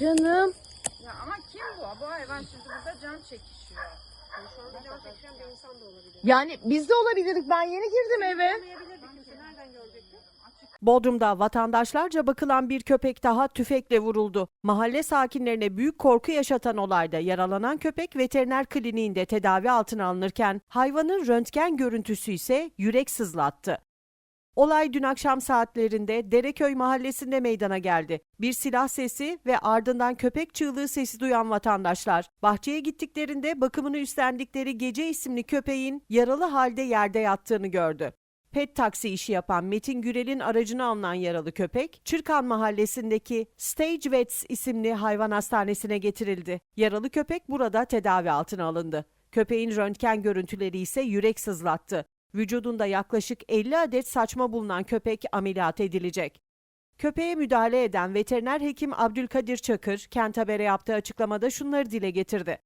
Canım. Ya ama kim bu? Bu hayvan şimdi burada can çekişiyor. Şu anda can çekişen bir insan da olabilir. Yani biz de olabilirdik. Ben yeni girdim eve. Nereden? Bodrum'da vatandaşlarca bakılan bir köpek daha tüfekle vuruldu. Mahalle sakinlerine büyük korku yaşatan olayda yaralanan köpek veteriner kliniğinde tedavi altına alınırken hayvanın röntgen görüntüsü ise yürek sızlattı. Olay dün akşam saatlerinde Dereköy mahallesinde meydana geldi. Bir silah sesi ve ardından köpek çığlığı sesi duyan vatandaşlar bahçeye gittiklerinde bakımını üstlendikleri Gece isimli köpeğin yaralı halde yerde yattığını gördü. Pet taksi işi yapan Metin Gürel'in aracına alınan yaralı köpek, Çırkan mahallesindeki Stage Vets isimli hayvan hastanesine getirildi. Yaralı köpek burada tedavi altına alındı. Köpeğin röntgen görüntüleri ise yürek sızlattı. Vücudunda yaklaşık 50 adet saçma bulunan köpek ameliyat edilecek. Köpeğe müdahale eden veteriner hekim Abdülkadir Çakır, Kent Haber'e yaptığı açıklamada şunları dile getirdi.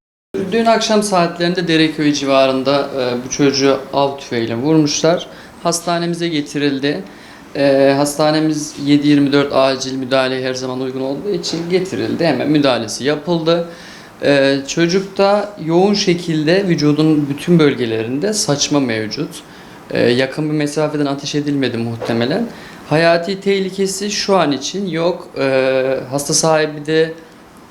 Dün akşam saatlerinde Dereköy civarında e, bu çocuğu av tüfeğiyle vurmuşlar. Hastanemize getirildi. E, hastanemiz 7-24 acil müdahaleye her zaman uygun olduğu için getirildi. Hemen müdahalesi yapıldı. E, çocukta yoğun şekilde vücudun bütün bölgelerinde saçma mevcut. E, yakın bir mesafeden ateş edilmedi muhtemelen. Hayati tehlikesi şu an için yok. E, hasta sahibi de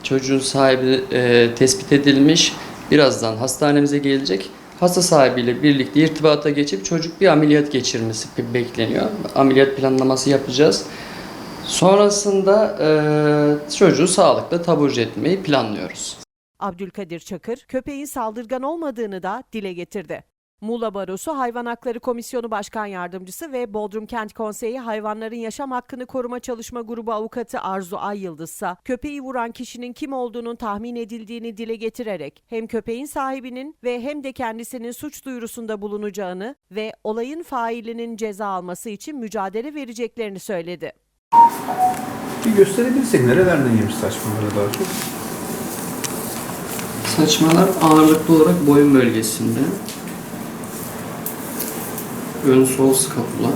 çocuğun sahibi e, tespit edilmiş. Birazdan hastanemize gelecek. Hasta sahibiyle birlikte irtibata geçip çocuk bir ameliyat geçirmesi be- bekleniyor. Ameliyat planlaması yapacağız. Sonrasında e, çocuğu sağlıkla taburcu etmeyi planlıyoruz. Abdülkadir Çakır, köpeğin saldırgan olmadığını da dile getirdi. Muğla Barosu Hayvan Hakları Komisyonu Başkan Yardımcısı ve Bodrum Kent Konseyi Hayvanların Yaşam Hakkını Koruma Çalışma Grubu Avukatı Arzu Ay köpeği vuran kişinin kim olduğunun tahmin edildiğini dile getirerek hem köpeğin sahibinin ve hem de kendisinin suç duyurusunda bulunacağını ve olayın failinin ceza alması için mücadele vereceklerini söyledi. Bir gösterebilirsek nerelerden yemiş saçmaları daha çok? Saçmalar ağırlıklı olarak boyun bölgesinde. Ön sol skapula,